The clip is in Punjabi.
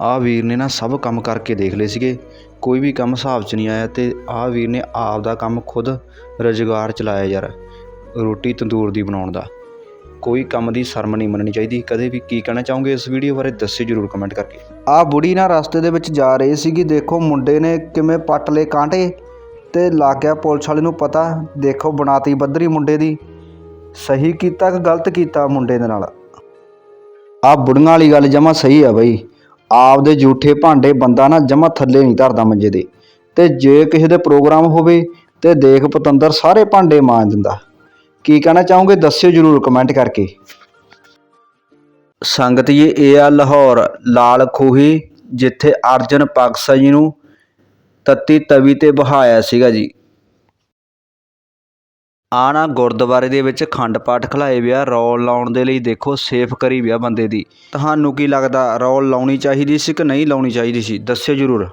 ਆਹ ਵੀਰ ਨੇ ਨਾ ਸਭ ਕੰਮ ਕਰਕੇ ਦੇਖ ਲਏ ਸੀਗੇ। ਕੋਈ ਵੀ ਕੰਮ ਹਿਸਾਬ 'ਚ ਨਹੀਂ ਆਇਆ ਅਤੇ ਆਹ ਵੀਰ ਨੇ ਆਪ ਦਾ ਕੰਮ ਖੁਦ ਰੁਜ਼ਗਾਰ ਚਲਾਇਆ ਯਾਰ, ਰੋਟੀ ਤੰਦੂਰ ਦੀ ਬਣਾਉਣ ਦਾ। ਕੋਈ ਕੰਮ ਦੀ ਸ਼ਰਮ ਨਹੀਂ ਮੰਨਣੀ ਚਾਹੀਦੀ। ਕਦੇ ਵੀ ਕੀ ਕਹਿਣਾ ਚਾਹੋਗੇ ਇਸ ਵੀਡੀਓ ਬਾਰੇ ਦੱਸਿਓ ਜਰੂਰ ਕਮੈਂਟ ਕਰਕੇ। ਆਹ ਬੁੜੀ ਨਾ ਰਸਤੇ ਦੇ ਵਿੱਚ ਜਾ ਰਹੀ ਸੀਗੀ। ਦੇਖੋ ਮੁੰਡੇ ਨੇ ਕਿਵੇਂ ਪੱਟ ਲਏ ਕਾਂਟੇ ਤੇ ਲੱਗ ਗਿਆ ਪੁਲਿਸ ਵਾਲੇ ਨੂੰ ਪਤਾ। ਦੇਖੋ ਬਣਾਤੀ ਬੱਦਰੀ ਮੁੰਡੇ ਦੀ। ਸਹੀ ਕੀਤਾ ਕਿ ਗਲਤ ਕੀਤਾ ਮੁੰਡੇ ਦੇ ਨਾਲ? ਆ ਬੁੜੀਆਂ ਵਾਲੀ ਗੱਲ ਜਮਾ ਸਹੀ ਆ ਬਈ। ਆਪਦੇ ਝੂਠੇ ਭਾਂਡੇ ਬੰਦਾ ਨਾ ਜਮਾ ਥੱਲੇ ਨਹੀਂ ਧਰਦਾ ਮੰਜੇ ਦੇ। ਤੇ ਜੇ ਕਿਸੇ ਦੇ ਪ੍ਰੋਗਰਾਮ ਹੋਵੇ ਤੇ ਦੇਖ ਪਤੰਦਰ ਸਾਰੇ ਭਾਂਡੇ ਮਾਂਜ ਦਿੰਦਾ। ਕੀ ਕਹਿਣਾ ਚਾਹੋਗੇ ਦੱਸਿਓ ਜਰੂਰ ਕਮੈਂਟ ਕਰਕੇ। ਸੰਗਤ ਜੀ, ਇਹ ਆ ਲਾਹੌਰ, ਲਾਲ ਖੂਹੀ, ਜਿੱਥੇ ਅਰਜਨ ਪਾਕਸਾ ਜੀ ਨੂੰ ਤੱਤੀ ਤਵੀ ਤੇ ਬਹਾਇਆ ਸੀਗਾ ਜੀ। ਆ ਨਾ ਗੁਰਦੁਆਰੇ ਦੇ ਵਿੱਚ ਖੰਡ ਪਾਠ ਖਲਾਏ ਵਿਆ, ਰੌਲ ਲਾਉਣ ਦੇ ਲਈ ਦੇਖੋ ਸੇਫ ਕਰੀ ਵਿਆ ਬੰਦੇ ਦੀ। ਤੁਹਾਨੂੰ ਕੀ ਲੱਗਦਾ, ਰੌਲ ਲਾਉਣੀ ਚਾਹੀਦੀ ਸੀ ਕਿ ਨਹੀਂ ਲਾਉਣੀ ਚਾਹੀਦੀ ਸੀ? ਦੱਸਿਓ ਜਰੂਰ।